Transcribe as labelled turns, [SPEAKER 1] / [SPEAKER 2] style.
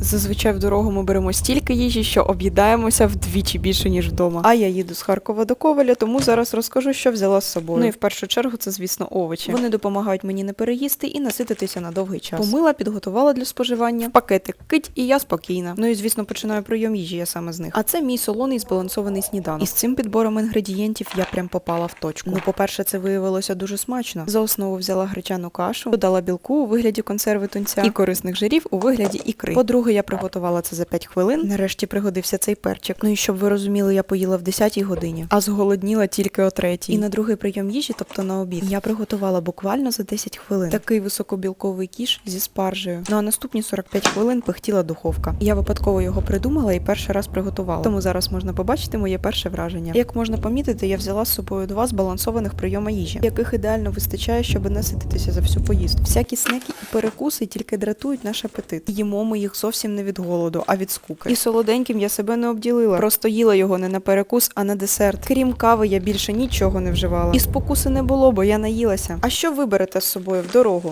[SPEAKER 1] Зазвичай в дорогу ми беремо стільки їжі, що об'їдаємося вдвічі більше, ніж вдома. А я їду з Харкова до Коваля, тому зараз розкажу, що взяла з собою. Ну і в першу чергу це, звісно, овочі. Вони допомагають мені не переїсти і насититися на довгий час. Помила, підготувала для споживання. Пакетик кить, і я спокійна. Ну і звісно, починаю прийом їжі, я саме з них. А це мій солоний збалансований сніданок. І з цим підбором інгредієнтів я прям попала в точку. Ну, по-перше, це виявилося дуже смачно. За основу взяла гречану кашу, додала білку у вигляді консерви тунця і корисних жирів у вигляді ікри. По-друге, я приготувала це за 5 хвилин. Нарешті пригодився цей перчик. Ну і щоб ви розуміли, я поїла в 10-й годині, а зголодніла тільки о 3-й. І на другий прийом їжі, тобто на обід, я приготувала буквально за 10 хвилин. Такий високобілковий кіш зі спаржею. Ну а наступні 45 хвилин пихтіла духовка. Я випадково його придумала і перший раз приготувала. Тому зараз можна побачити моє перше враження. Як можна помітити, я взяла з собою два збалансованих прийома їжі, яких ідеально вистачає, щоб насититися за всю поїздку. Всякі снеки і перекуси тільки дратують наш апетит. Їмо ми їх зовсім не від голоду, а від скуки. І солоденьким я себе не обділила. Просто їла його не на перекус, а на десерт. Крім кави, я більше нічого не вживала. І спокуси не було, бо я наїлася. А що ви берете з собою в дорогу?